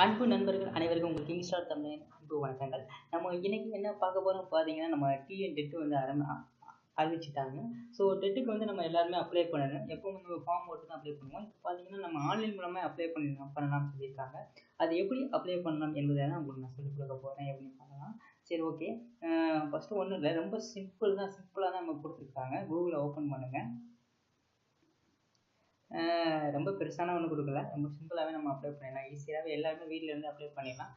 அன்பு நண்பர்கள் அனைவருக்கும் உங்கள் கிங் ஸ்டார் தமிழ் அன்பு வணக்கங்கள். நம்ம இன்னைக்கு என்ன பார்க்க போகிறோம் பார்த்தீங்கன்னா நம்ம டிஎன் டெட்டு வந்து ஆரம்பி அறிவிச்சுட்டாங்க. ஸோ டெட்டுக்கு வந்து நம்ம எல்லாருமே அப்ளை பண்ணணும். எப்போ நம்ம ஃபார்ம் போட்டு தான் அப்ளை பண்ணுவோம். இப்போ பார்த்தீங்கன்னா நம்ம ஆன்லைன் மூலமாக அப்ளை பண்ணலாம் பண்ணலாம்னு சொல்லியிருக்காங்க. அது எப்படி அப்ளை பண்ணலாம் என்பதை தான் உங்களுக்கு நான் சொல்லிக் கொடுக்க போகிறேன் எப்படின்னு பண்ணலாம்? சரி ஓகே ஃபஸ்ட்டு ஒன்றும் இல்லை. ரொம்ப சிம்பிள் தான். சிம்பிளாக தான் நம்ம கொடுத்துருக்காங்க. கூகுளில் ஓப்பன் பண்ணுங்கள் ரொம்ப பெருசான ஒன்றும் கொடுக்கல. ரொம்ப சிம்பிளாகவே நம்ம அப்ளை பண்ணிடலாம். ஈஸியாகவே எல்லாருமே வீட்டிலேருந்து அப்ளை பண்ணிடலாம்.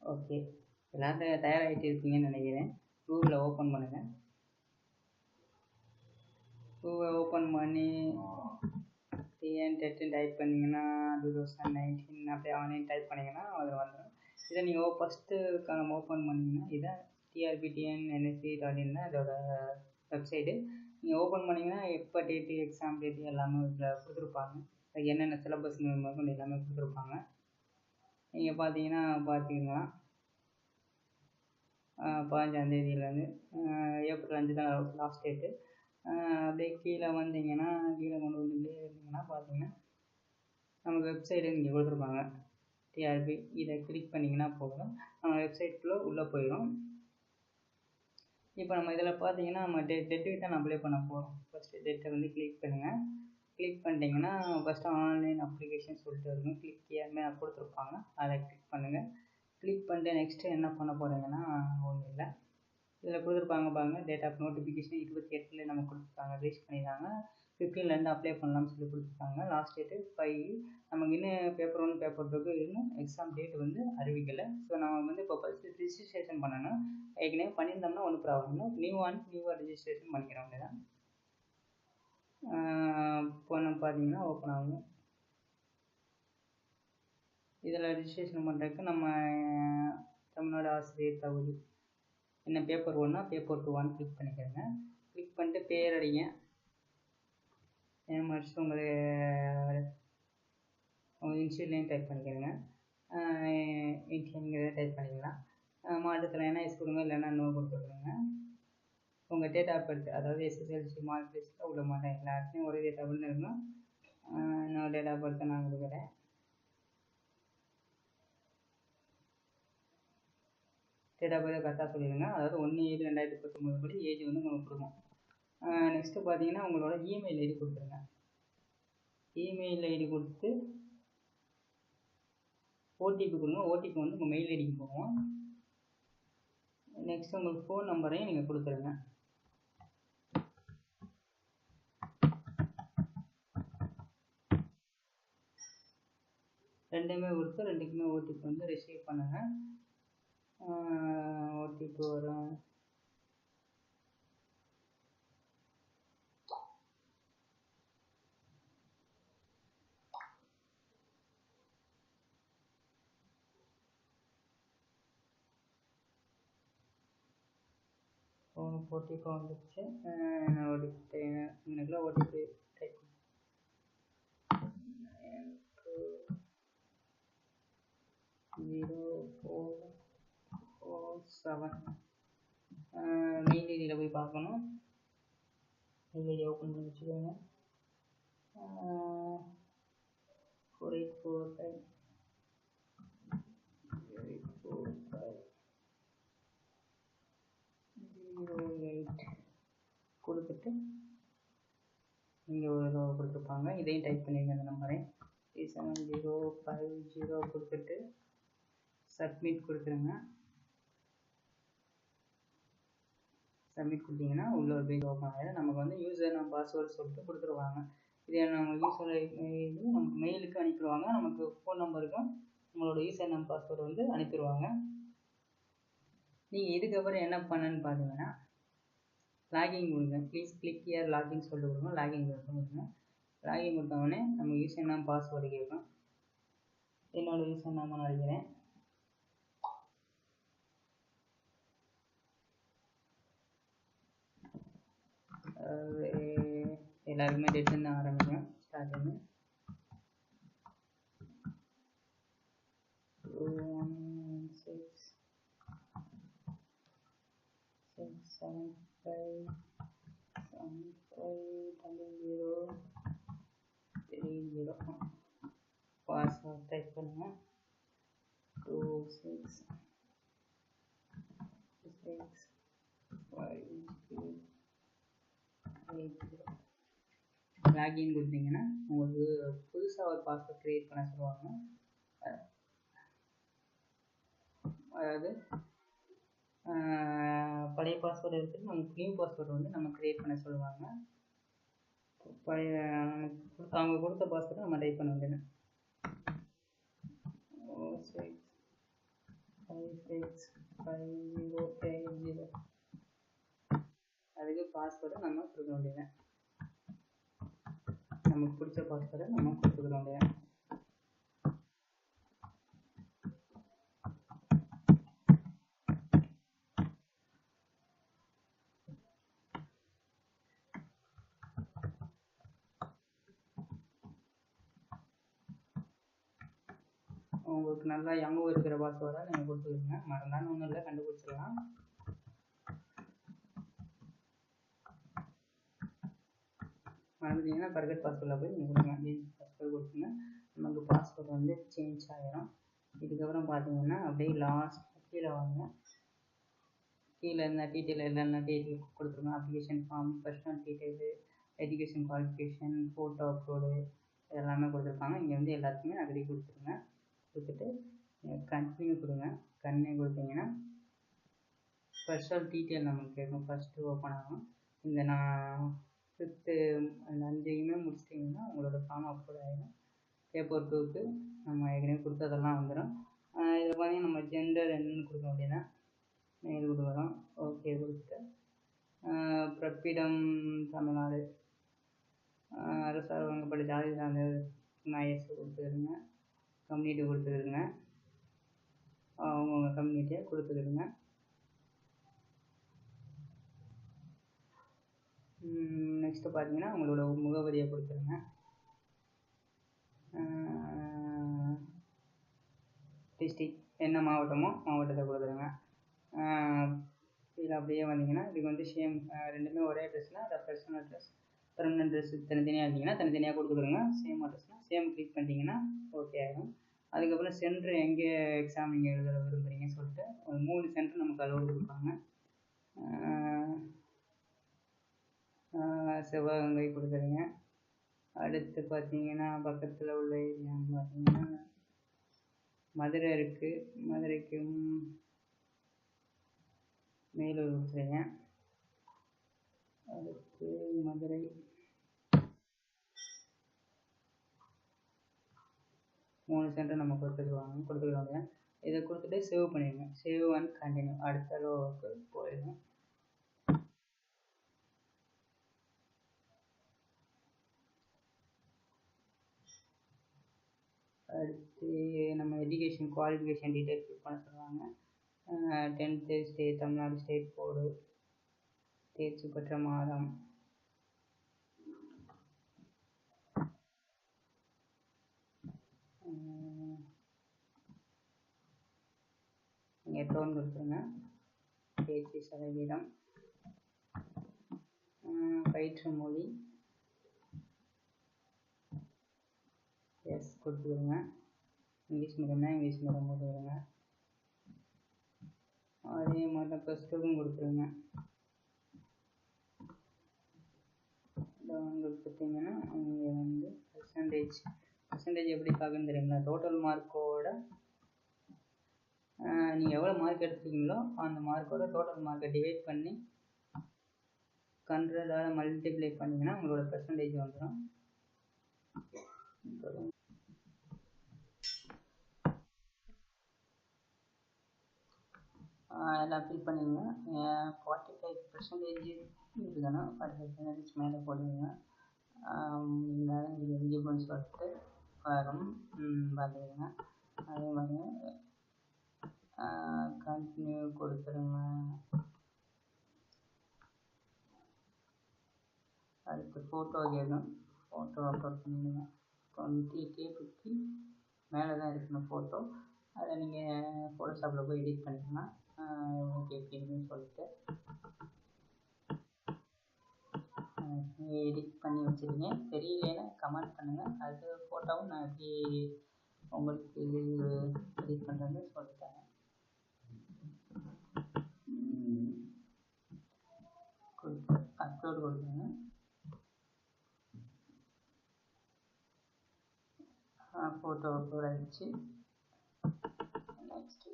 ஓகே எல்லாரும் தயாராகிட்டு இருக்கீங்கன்னு நினைக்கிறேன். கூகுளில் ஓப்பன் பண்ணுங்கள் கூகுளை ஓப்பன் பண்ணி டிஎன் டெட்டுன்னு டைப் பண்ணிங்கன்னா டூ தௌசண்ட் நைன்டீன் அப்படியே ஆன்லைன் டைப் பண்ணிங்கன்னா அதில் வந்துடும் இதை நீங்கள் ஃபஸ்ட்டு ஓப்பன் பண்ணிங்கன்னா இதை TRB TN NSC dot in அதோட வெப்சைட்டு நீங்கள் ஓப்பன் பண்ணிங்கன்னா எப்போ டேட்டு எக்ஸாம் டேட்டு எல்லாமே இதில் கொடுத்துருப்பாங்க. என்னென்ன சிலபஸ் முதற்கொண்டு எல்லாமே கொடுத்துருப்பாங்க. நீங்கள் பார்த்தீங்கன்னா பார்த்தீங்கன்னா பதினஞ்சாந்தேதியிலேருந்து ஏப்ரல் அஞ்சு தான் லாஸ்ட் டேட்டு அப்படியே கீழே வந்தீங்கன்னா கீழே கொண்டு வந்துட்டே இருந்தீங்கன்னா பார்த்தீங்கன்னா நம்ம வெப்சைட்டு இங்கே கொடுத்துருப்பாங்க. டிஆர்பி இதை கிளிக் பண்ணிங்கன்னா போதும். நம்ம வெப்சைட்டுக்குள்ளே உள்ளே போயிடும் இப்போ நம்ம இதில் பார்த்தீங்கன்னா நம்ம டெ டெட்டுக்கு தான் அப்ளை பண்ண போகிறோம் ஃபஸ்ட்டு டெட்டை வந்து கிளிக் பண்ணுங்கள் கிளிக் பண்ணிட்டீங்கன்னா ஃபஸ்ட்டு ஆன்லைன் அப்ளிகேஷன் சொல்லிட்டு இருக்கும் கிளிக் யாருமே கொடுத்துருப்பாங்க. அதை கிளிக் பண்ணுங்கள் கிளிக் பண்ணிட்டு நெக்ஸ்ட்டு என்ன பண்ண போகிறீங்கன்னா ஒன்றும் இல்லை. இதில் கொடுத்துருப்பாங்க பாருங்கள் டேட் ஆஃப் நோட்டிஃபிகேஷன் இருபத்தி எட்டில் நம்ம கொடுத்துருக்காங்க. ரிலீஸ் பண்ணியிருக்காங்க ஃபிஃப்டீன்லேருந்து அப்ளை பண்ணலாம்னு சொல்லி கொடுத்துருக்காங்க லாஸ்ட் டேட்டு ஃபைவ் நமக்கு இன்னும் பேப்பர் ஒன் பேப்பர் டூக்கு இன்னும் எக்ஸாம் டேட் வந்து அறிவிக்கலை. ஸோ நம்ம வந்து இப்போ ஃபஸ்ட்டு ரிஜிஸ்ட்ரேஷன் பண்ணணும். ஏற்கனவே பண்ணியிருந்தோம்னா ஒன்றும் ப்ராப்ளம் இல்லை. நியூ ஒன் நியூவாக ரிஜிஸ்ட்ரேஷன் பண்ணிக்கிறோம். வேண்டியதான் போன பார்த்தீங்கன்னா ஓப்பன் ஆகும் இதில் ரிஜிஸ்ட்ரேஷன் பண்ணுறதுக்கு நம்ம தமிழ்நாடு ஆசிரியர் தகுதி. என்ன பேப்பர் ஒன்னா பேப்பர் டூ ஒன் கிளிக் பண்ணிக்கிறேங்க கிளிக் பண்ணிட்டு பேர் அடிங்க. நேம் அடிச்சு உங்கள் உங்கள் இன்ஸ்டியூட் நேம் டைப் பண்ணிக்கிறேங்க. இன்டியன்கிறத டைப் பண்ணிக்கலாம் மாவட்டத்தில் என்ன எஸ் கொடுங்க இல்லைன்னா நோ கொடுத்துருங்க உங்கள் டேட் ஆஃப் பர்த் அதாவது எஸ்எஸ்எல்சி மார்க் லிஸ்ட்டில் உள்ள மாட்டேன் எல்லாருக்கும் ஒரே டேட் ஆஃப் பர்த் இருக்கணும் இன்னொரு டேட் ஆஃப் பர்த்தை நான் கொடுக்குறேன். டேட் ஆஃப் பர்த் கரெக்டாக சொல்லிடுங்க. அதாவது ஒன்று ஏழு ரெண்டாயிரத்தி பத்தொம்பது படி ஏஜ் வந்து உங்களுக்கு கொடுக்கும். நெக்ஸ்ட்டு பார்த்தீங்கன்னா உங்களோட இமெயில் ஐடி கொடுத்துருங்க. இமெயில் ஐடி கொடுத்து ஓடிபி கொடுங்க. ஓடிபி வந்து உங்கள் மெயில் ஐடிக்கு போவோம் நெக்ஸ்ட் உங்களுக்கு ஃபோன் நம்பரையும் நீங்கள் கொடுத்துருங்க. ரெண்டுமே கொடுத்து ரெண்டுக்குமே ஓடிபி வந்து ரிசீவ் பண்ணுங்கள் ஓடிபி வரும். உங்களுக்கு ஓடிபி வந்துடுச்சு ஓடிபி எனக்குலாம் OTP type zero four four seven mail ஐடியில் போய் பார்க்கணும். மெயில் ஐடி ஓப்பன் பண்ணி வச்சுக்கோங்க. Four eight four five eight four five zero eight கொடுத்துட்டு இங்கே ஒரு ரோ கொடுத்துருப்பாங்க. இதையும் டைப் பண்ணிடுங்க அந்த நம்பரை three seven zero five zero கொடுத்துட்டு சப்மிட் கொடுத்துருங்க. சப்மிட் கொடுத்தீங்கன்னா உள்ள ஒரு பேஜ் ஓப்பன் ஆகிடும் நமக்கு வந்து யூசர் நம்ம பாஸ்வேர்டு சொல்லிட்டு கொடுத்துருவாங்க. இதே நம்ம யூசர் இது நமக்கு மெயிலுக்கு அனுப்பிடுவாங்க. நமக்கு ஃபோன் நம்பருக்கும் உங்களோட யூசர் நம்ம பாஸ்வேர்டு வந்து அனுப்பிடுவாங்க. நீங்கள் இதுக்கப்புறம் என்ன பண்ணன்னு பார்த்தீங்கன்னா லாகிங் கொடுங்க. ப்ளீஸ் கிளிக் இயர் லாகின் சொல்லிட்டு கொடுங்க. லாகின் கொடுங்க. லாகின் கொடுத்தவொடனே நம்ம யூசர் நேம் பாஸ்வேர்டு கேட்கும் என்னோட யூசர் நேம் நினைக்கிறேன் எல்லாருமே எல்லாருக்குமே டெட்டுன்னு ஆரம்பிக்கும் starting two seven five seven five double zero. Three zero password type பண்ணுங்க two six six five three eight zero login கொடுத்தீங்கன்னா உங்களுக்கு புதுசாக ஒரு பாஸ்வேர்ட் க்ரியேட் பண்ண சொல்லுவாங்க. அதாவது பழைய பாஸ்வேர்டு எடுத்துட்டு நமக்கு நியூ பாஸ்வேர்டு வந்து நம்ம க்ரியேட் பண்ண சொல்லுவாங்க. பழைய நமக்கு அவங்க கொடுத்த பாஸ்வேர்டை நம்ம டைப் பண்ண வேண்டியது six five six five zero eight zero அதுக்கு பாஸ்வேர்டை நம்ம கொடுக்க வேண்டியது நமக்கு பிடிச்ச பாஸ்வேர்டை நம்ம கொடுத்துக்க வேண்டியது உங்களுக்கு நல்லா ஞாபகம் இருக்கிற பாஸ்வேர்டாக நீங்கள் கொடுத்துருங்க. மறந்தாலும் ஒன்றும் இல்லை கண்டுபிடிச்சிடலாம். மறந்துட்டீங்கன்னா ஃபர்கட் பாஸ்வேர்டில் போய் நீங்கள் கொடுங்க. பாஸ்வேர்டு கொடுத்துங்க நமக்கு பாஸ்வேர்டு வந்து சேஞ்ச் ஆகிரும் இதுக்கப்புறம் பார்த்தீங்கன்னா அப்படியே லாஸ்ட் கீழே வாங்க. கீழே இருந்தால் டீட்டெயில் என்னென்ன டீட்டெயில் கொடுத்துருங்க. Application form personal detail education qualification photo upload எல்லாமே கொடுத்துருப்பாங்க. இங்கே வந்து எல்லாத்துக்குமே அக்ரி கொடுத்துருங்க. கொடுத்துட்டு கண்டினியூ கொடுங்க. கண்டினியூ கொடுத்தீங்கன்னா பர்சனல் டீட்டெயில் நமக்கு கேட்கும். ஃபஸ்ட்டு ஓப்பன் ஆகும். இந்த நான் ஃபிஃப்த்து அந்த அஞ்சையுமே முடிச்சிட்டிங்கன்னா உங்களோட ஃபார்ம் அப்லோட் ஆகிடும் பேப்பர் டூக்கு நம்ம ஏற்கனவே கொடுத்ததெல்லாம் வந்துடும் இதில் பார்த்தீங்கன்னா நம்ம ஜெண்டர் என்னன்னு கொடுக்க அப்படின்னா மெயில் வரோம் ஓகே கொடுத்துட்டு பிரப்பிடம் தமிழ்நாடு. அரசு வழங்கப்பட்ட ஜாதி சார்ந்த எஸ் கொடுத்துருங்க. கம்யூனிட்டி கொடுத்துருங்க அவங்கவுங்க கம்யூனிட்டியை கொடுத்துருங்க நெக்ஸ்ட்டு பார்த்தீங்கன்னா உங்களோட முகவரியை கொடுத்துருங்க. டிஸ்ட்ரிக் என்ன மாவட்டமோ மாவட்டத்தை கொடுத்துருங்க. இதில் அப்படியே வந்தீங்கன்னா இதுக்கு வந்து சேம் ரெண்டுமே ஒரே அட்ரஸ்னால் அதை பர்சனல் அட்ரஸ் பெர்மனன்ட் அட்ரஸ் தனித்தனியாக இருந்தீங்கன்னா தனித்தனியாக கொடுத்துருங்க சேம் அட்ரஸ்னால் சேம் கிளிக் பண்ணிட்டீங்கன்னா ஓகே ஆகிடும் அதுக்கப்புறம் சென்டர் எங்கே எக்ஸாம் நீங்கள் எழுத விரும்புகிறீங்கன்னு சொல்லிட்டு ஒரு மூணு சென்டர் நமக்கு அளவு கொடுப்பாங்க. சிவகங்கை கொடுத்துருங்க அடுத்து பார்த்தீங்கன்னா பக்கத்தில் உள்ள ஏரியான்னு பார்த்தீங்கன்னா மதுரை இருக்குது மதுரைக்கு மேலூர் கொடுத்துருங்க அடுத்து மதுரை மூணு சென்டர் நம்ம கொடுத்துருவாங்க கொடுத்துருவாங்க இதை கொடுத்துட்டு சேவ் பண்ணிடுங்க. சேவ் அண்ட் கண்டினியூ அடுத்த ரோவுக்கு போயிடும் அடுத்து நம்ம எஜுகேஷன் குவாலிஃபிகேஷன் டீட்டெயில் ஃபில் பண்ண சொல்லுவாங்க. Tenth state Tamil Nadu state board தேர்ச்சி பெற்ற மாதம். நீங்கள் டோன் கொடுத்துருங்க. தேர்ச்சி சதவீதம். பயிற்று மொழி. எஸ் கொடுத்துருங்க. இங்கிலீஷ் மீடியம்னா இங்கிலீஷ் மீடியம் கொடுத்துருங்க. அதே மாதிரி தான் ப்ளஸ் டூக்கும் கொடுத்துருங்க. கொடுத்துட்டிங்கன்னா இங்கே வந்து பர்சன்டேஜ் பர்சன்டேஜ் எப்படி பார்க்கணுன்னு தெரியுங்களா டோட்டல் மார்க்கோட நீங்கள் எவ்வளோ மார்க் எடுத்துருக்கீங்களோ அந்த மார்க்கோட டோட்டல் மார்க்கை டிவைட் பண்ணி ஹண்ட்ரடால் மல்டிப்ளை பண்ணிங்கன்னா உங்களோட பர்சன்டேஜ் வந்துடும் எல்லாம் ஃபில் பண்ணிடுங்க ஃபார்ட்டி ஃபைவ் பர்சன்டேஜ் இருக்குதுன்னா ஃபார்ட்டி ஃபைவ் பர்சன்டேஜ் மேலே போடுவீங்க நீங்கள் எலிஜிபிள்னு சொல்லிட்டு. வரும் பார்த்துக்கோங்க அதே மாதிரி கண்டினியூ கொடுத்துருங்க. அடுத்து ஃபோட்டோ கேட்கும் ஃபோட்டோ அப்லோட் பண்ணிடுங்க. டுவெண்ட்டி கே ஃபிஃப்டி மேலே தான் இருக்கணும் ஃபோட்டோ அதை நீங்கள் ஃபோட்டோஷாப்பில் போய் எடிட் பண்ணிக்கலாம். ஓகே அப்படின்னு சொல்லிட்டு. எடிட் பண்ணி வச்சுருக்கேன். தெரியலைன்னா கமெண்ட் பண்ணுங்கள் அது ஃபோட்டோவும் நான் எப்படி உங்களுக்கு எடிட் பண்ணுறேன்னு சொல்லித்தரேன் அப்லோடு கொடுக்குறேங்க ஃபோட்டோ அப்லோட் ஆகிடுச்சு நெக்ஸ்ட்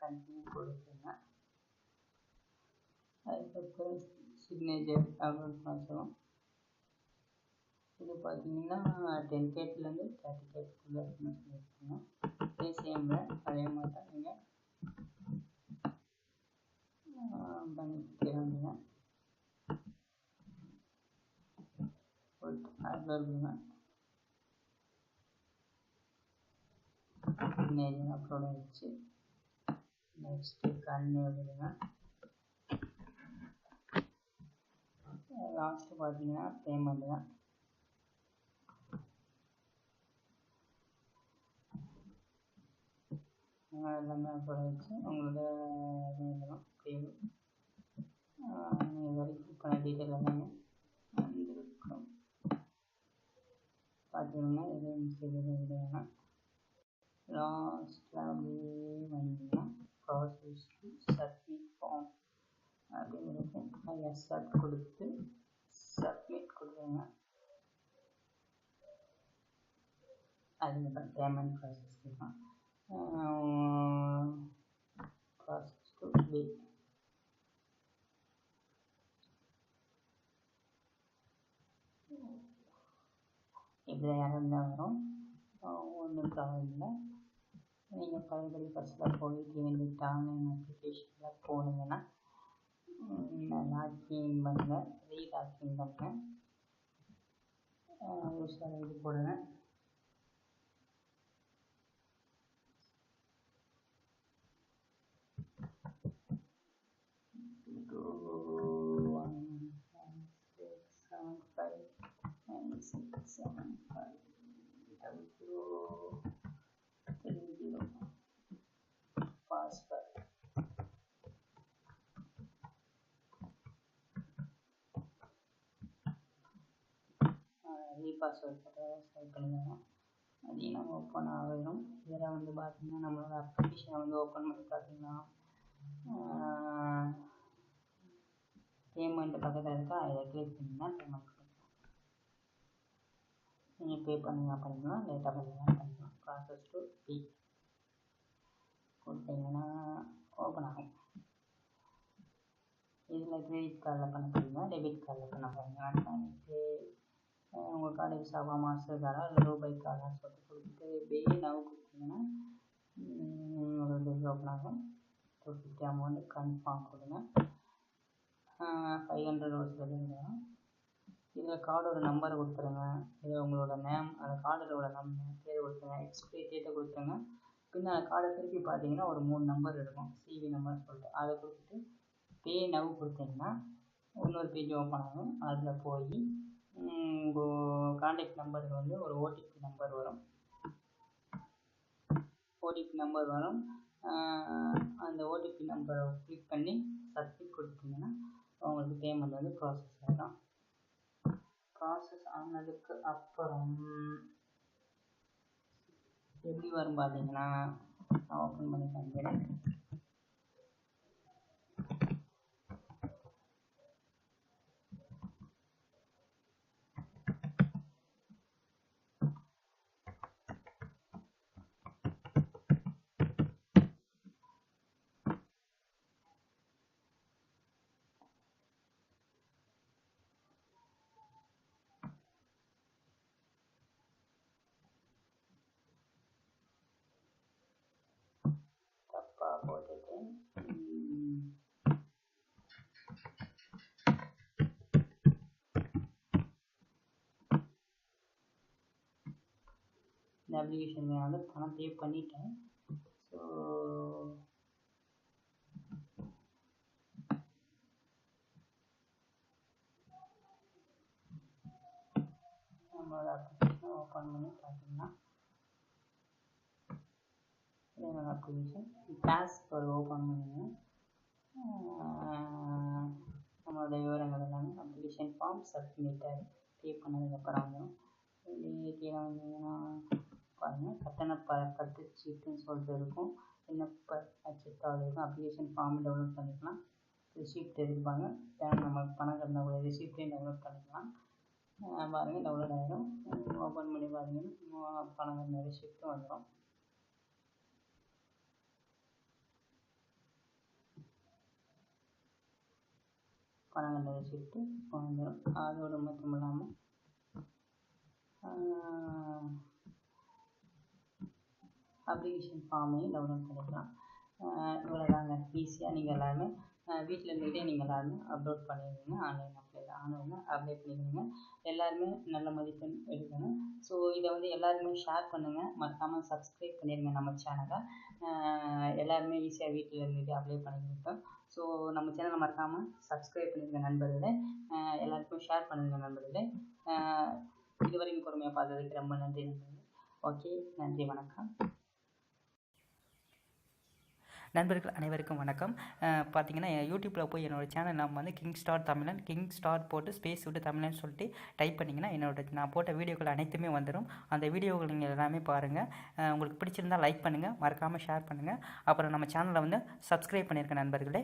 கண்டினியூ கொடுத்துருங்க அதுக்கப்புறம் சிக்னேச்சர் அப்லோட் பண்ணுறோம் இது பார்த்தீங்கன்னா டென் கேட்லேருந்து தேர்ட்டி கேட்குள்ளே இருக்குன்னு சொல்லியிருக்காங்க. இதே சேமில் அதே மாதிரி தான் நீங்கள் பண்ணிக்கிட்டே வந்தீங்க அப்லோட் பண்ணுங்க சிக்னேச்சர் அப்லோட் ஆகிடுச்சு நெக்ஸ்ட்டு கண்ணு விடுங்க லாஸ்ட்டு பார்த்தீங்கன்னா பேமெண்ட் தான் எல்லாமே அப்லோட் வச்சு உங்களோட இது வந்துடும் பேரு நீங்கள் வரைக்கும் பண்ண டீட்டெயில் எல்லாமே வந்திருக்கும். பார்த்தீங்கன்னா இது மிஸ்டேக் இல்லைன்னா லாஸ்ட்டில் அப்படியே வந்தீங்கன்னா ப்ராசஸ் டு சப்மிட் ஃபார்ம் அப்படின்னு நான் அதை சட் கொடுத்து சப்மிட் கொடுங்க. அதுக்கப்புறம் பேமெண்ட் ப்ராசஸ் தான். ப்ராசஸ் டு பே இதில் இறந்தால் வரும். ஒன்றும் ப்ராப்ளம் இல்லை. நீங்கள் பழையபடி பஸ்ஸில் போயிட்டு கிளினிக் ஆன்லைன் அப்ளிகேஷனில் போனீங்கன்னா லாக்இன் பண்ணுங்க பண்ணேன் பண்ணுங்க யூஸர் ஐடி போடுங்க. Two one nine six seven five nine six seven five repassword போட்டு செலக்ட் பண்ணிக்கோங்க ஓப்பன் ஆகிடும் இதில் வந்து பார்த்தீங்கன்னா நம்மளோட அப்ளிகேஷனை வந்து ஓப்பன் பண்ணி பார்த்தீங்கன்னா பேமெண்ட் பக்கத்தில் இருக்கா? அதை கிளிக் பண்ணிங்கன்னா பேமெண்ட் நீங்கள் பே பண்ணுங்க அப்படின்னா லேட்டாக பண்ணிக்கலாம் பண்ணிக்கலாம் ப்ராசஸ் டு பே கொடுத்தீங்கன்னா ஓப்பன் ஆகும். இதில் கிரெடிட் கார்டில் பண்ண போகிறீங்களா டெபிட் கார்டில் பண்ண போறீங்களா? உங்கள் காலேஜ் விசாவா மாஸ்டர் இல்லை ரூபாய் கார்டான்னு சொல்லிட்டு கொடுத்துட்டு பே நவ் கொடுத்தீங்கன்னா உங்களோட பில் ஓப்பன் ஆகும் டூ ஃபிஃப்டி அமௌண்ட்டு கன்ஃபார்ம் கொடுங்க. ஃபைவ் ஹண்ட்ரட் ஒரு சொல்லுங்க இதில் கார்டோட நம்பரை கொடுத்துருங்க. இதில் உங்களோட நேம் அந்த கார்டோட நம்பர் பேர் கொடுத்துருங்க. எக்ஸ்பிரி டேட்டை கொடுத்துருங்க. பின்ன அந்த கார்டை திருப்பி பார்த்தீங்கன்னா ஒரு மூணு நம்பர் இருக்கும். சிவி நம்பர்னு சொல்லிட்டு. அதை கொடுத்துட்டு பே நவ் கொடுத்தீங்கன்னா இன்னொரு பேஜ் ஓப்பன் ஆகும். அதில் போய் உங்கள் காண்டாக்ட் நம்பருக்கு வந்து ஒரு ஓடிபி நம்பர் வரும். ஓடிபி நம்பர் வரும். அந்த ஓடிபி நம்பரை கிளிக் பண்ணி சப்மிட் கொடுத்தீங்கன்னா உங்களுக்கு பேமெண்ட் வந்து ப்ராசஸ் ஆகிடும் ப்ராசஸ் ஆனதுக்கு அப்புறம் எப்படி வரும் பார்த்தீங்கன்னா நான் ஓப்பன் பண்ணி காமிக்கிறேன். போட்டுட்டேன் இந்த அப்ளிகேஷன் நான் வந்து பணம் பே பண்ணிட்டேன். ஸோ நம்மளோட அப்ளிகேஷனை ஓப்பன் பண்ணி பார்த்தீங்கன்னா என்னோட அப்ளிகேஷன் கிளாஸ் ஒரு ஓப்பன் பண்ணுங்க நம்மளோட விவரங்கள் எல்லாமே அப்ளிகேஷன் ஃபார்ம் சப்மிட்டட் பே பண்ணதுக்கப்புறம் வந்துடும் கீழே வந்தீங்கன்னா பாருங்கள் கட்டண ப கட்டுச்சீட்டுன்னு சொல்லிட்டு இருக்கும். விண்ணப்ப அச்சத்தாள் இருக்கும். அப்ளிகேஷன் ஃபார்ம் டவுன்லோட் பண்ணிக்கலாம். ரிசிப்ட் எடுப்பாங்க தேவை நம்ம பணம் கட்டின கூட ரிசிப்டையும் டவுன்லோட் பண்ணிக்கலாம். பாருங்கள் டவுன்லோட் ஆகிடும் ஓப்பன் பண்ணி பாருங்கள் பணம் கட்டின ரிசிப்ட்டும் வந்துடும் பணம் வச்சுக்கிட்டு ரிசிப்ட்டு வந்துடும் அதோடு மட்டும் இல்லாமல் அப்ளிகேஷன் ஃபார்மையும் டவுன்லோட் பண்ணிக்கலாம் இவ்வளோதாங்க ஈஸியாக நீங்கள் எல்லாருமே வீட்டில் இருந்துக்கிட்டே நீங்கள் எல்லாருமே அப்லோட் பண்ணிடுவீங்க ஆன்லைன் அப்ளை ஆன்லைனில் அப்ளை பண்ணிடுவீங்க எல்லாருமே நல்ல மதிப்பெண் எடுக்கணும். ஸோ இதை வந்து எல்லாருமே ஷேர் பண்ணுங்கள் மறக்காமல் சப்ஸ்கிரைப் பண்ணிடுங்க நம்ம சேனலை எல்லாருமே ஈஸியாக வீட்டில் இருந்துகிட்டே அப்ளை பண்ணிக்கிட்டோம் ஸோ நம்ம சேனலை மறக்காமல் சப்ஸ்கிரைப் பண்ணிடுங்க நண்பர்களே. எல்லாருக்கும் ஷேர் பண்ணுங்கள் நண்பர்களே. இதுவரைக்கும் பொறுமையாக பார்த்ததுக்கு ரொம்ப நன்றி நண்பர்களே. ஓகே நன்றி வணக்கம். நண்பர்கள் அனைவருக்கும் வணக்கம். பார்த்தீங்கன்னா யூடியூப்பில் போய் என்னோடய சேனல் நம்ம வந்து king star Tamilan king star போட்டு ஸ்பேஸ் விட்டு தமிழன் சொல்லிட்டு டைப் பண்ணிங்கன்னா என்னோட நான் போட்ட வீடியோக்கள் அனைத்துமே வந்துடும் அந்த வீடியோக்கள் நீங்கள் எல்லாமே பாருங்கள் உங்களுக்கு பிடிச்சிருந்தால் லைக் பண்ணுங்கள் மறக்காமல் ஷேர் பண்ணுங்கள் அப்புறம் நம்ம சேனலை வந்து சப்ஸ்கிரைப் பண்ணியிருக்கேன் நண்பர்களே